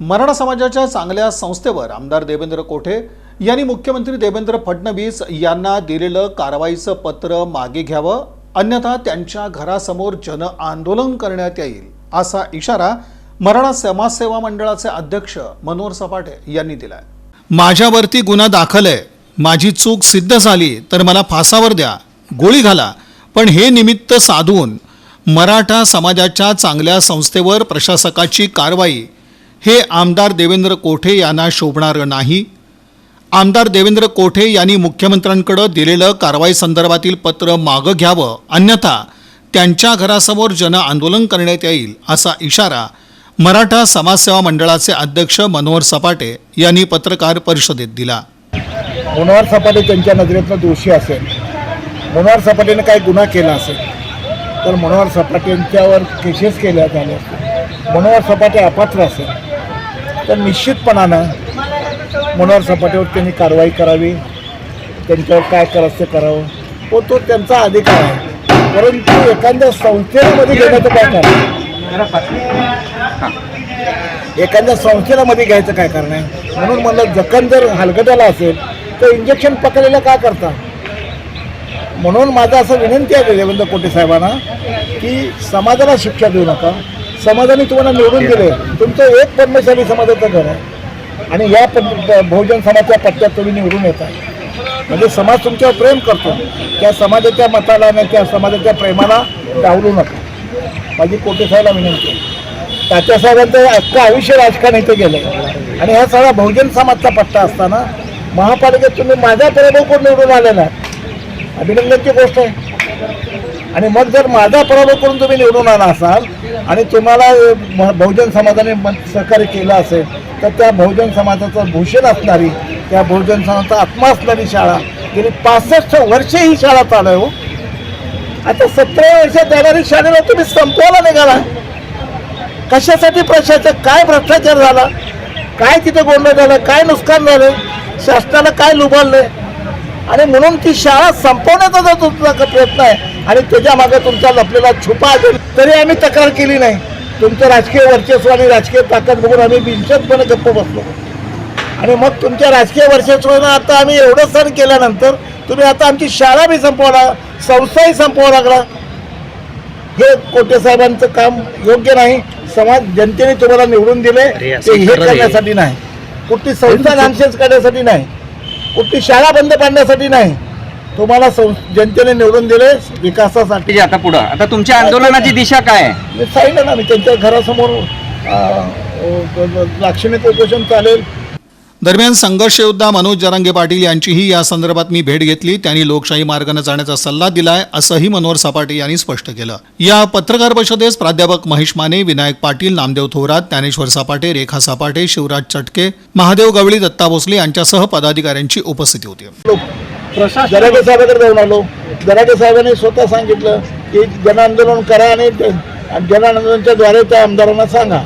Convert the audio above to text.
मराठा समाजाच्या चांगल्या संस्थेवर आमदार देवेंद्र कोठे यांनी मुख्यमंत्री देवेंद्र फडणवीस यांना दिलेलं कारवाईचं पत्र मागे घ्यावं अन्यथा त्यांच्या घरासमोर जन आंदोलन करण्यात येईल असा इशारा मराठा समाजसेवा मंडळाचे अध्यक्ष मनोहर सपाटे यांनी दिलाय. माझ्यावरती गुन्हा दाखल आहे माझी चूक सिद्ध झाली तर मला फासावर द्या गोळी घाला पण हे निमित्त साधून मराठा समाजाच्या चांगल्या संस्थेवर प्रशासकाची कारवाई हे आमदार देवेंद्र कोठे यांना शोभणारं नाही? आमदार देवेंद्र कोठे यांनी मुख्यमंत्र्यांकडं दिलेलं कारवाई संदर्भातील पत्र मागं घ्यावं? अन्यथा त्यांच्या घरासमोर जन आंदोलन करण्यात येईल असा इशारा मराठा समाजसेवा मंडळाचे अध्यक्ष मनोहर सपाटे यांनी पत्रकार परिषदेत दिला. मनोहर सपाटे त्यांच्या नजरेतनं दोषी असेल. मनोहर सपाटेने काही गुन्हा केला असेल तर मनोहर सपाटेंच्यावर केसेस केल्या झाल्या मनोहर सपाटे अपात्र असेल. तर निश्चितपणानं मनोहर सपाटेवर त्यांनी कारवाई करावी त्यांच्यावर काय करायचं करावं हो तो त्यांचा अधिकार आहे. परंतु एखाद्या संस्थेमध्ये घेण्याचं काय कारण एखाद्या संस्थेलामध्ये घ्यायचं काय कारण आहे? म्हणून म्हणलं जखम जर हलगटाला असेल तर इंजेक्शन पकडलेलं का करता? म्हणून माझं असं विनंती आहे देवेंद्र कोटे साहेबांना की समाजाला शिक्षा देऊ नका. समाजाने तुम्हाला निवडून दिले तुमचं एक पद्मशाली समाजाचं घर आहे. आणि या बहुजन समाजाच्या पट्ट्यात तुम्ही निवडून येत आहे. म्हणजे समाज तुमच्यावर प्रेम करतो. त्या समाजाच्या मताला आणि त्या समाजाच्या प्रेमाला डावलू नका. माझी कोटे साहेबांना विनंती आहे. तात्यासाहेबांचं अख्खं आयुष्य राजकारण इथे गेलं आणि हा सगळा बहुजन समाजचा पट्टा असताना महापालिकेत तुम्ही माझा पराभव करून निवडून आलेला आहे? अभिनंदनची गोष्ट आहे. आणि मग जर माझा पराभव करून तुम्ही निवडून आला असाल आणि तुम्हाला म- बहुजन समाजाने सहकार्य केलं असेल तर त्या बहुजन समाजाचं भूषण असणारी त्या बहुजन समाजाचा आत्मा असणारी शाळा गेली पासष्ट वर्ष ही शाळा चालू आहे हो. आता सतरा वर्षात जाणारी शाळेला तुम्ही संपवायला निघाला. कशासाठी प्रशासक काय भ्रष्टाचार झाला? काय तिथे गोंधळ झाला? काय नुकसान झालं? शासनाला काय लुबाडलंय आणि म्हणून ती शाळा संपवण्याचा जो तुमचा प्रयत्न आहे आणि त्याच्यामागे तुमचा लपलेला छुपा असेल तरी आम्ही तक्रार केली नाही. तुमचं राजकीय वर्चस्व आणि राजकीय ताकद बघून आम्ही बिनशतपणे गप्प बसलो. आणि मग तुमच्या राजकीय वर्चस्वानं आता आम्ही एवढं सण केल्यानंतर तुम्ही आता आमची शाळा बी संपवला संस्थाही संपवा लागला. हे कोटे साहेबांचं काम योग्य नाही. समाज जनतेने तुम्हाला निवडून दिले ते हे करण्यासाठी नाही. कुठली संस्था नामशेष करण्यासाठी नाही. कुठली शाळा बंद पाडण्यासाठी नाही. तुम्हाला सं- जनतेने निवडून दिले विकासासाठी. आता पुढं. आता तुमच्या आंदोलनाची दिशा काय आहे? सांगितलं ना मी त्यांच्या घरासमोर लाक्षणिक उपोषण चालेल. दरम्यान संघर्षयोद्धा मनोज जरांगे पाटील यांचीही या संदर्भात मी भेट घेतली. त्यांनी लोकशाही मार्गाने जाण्याचा सल्ला दिलाय असंही मनोहर सपाटे यांनी स्पष्ट केलं. या पत्रकार परिषदेस प्राध्यापक महेश माने विनायक पाटील नामदेव थोरात ज्ञानेश्वर सपाटे रेखा सपाटे शिवराज चटके महादेव गवळी दत्ता भोसले यांच्यासह पदाधिकाऱ्यांची उपस्थिती होती. दराटे साहेबाकडे जाऊन आलो. दराटे साहेबांनी स्वतः सांगितलं की जनआंदोलन करा आणि जनआंदोलनच्या जनद्वारे त्या आमदारांना सांगा.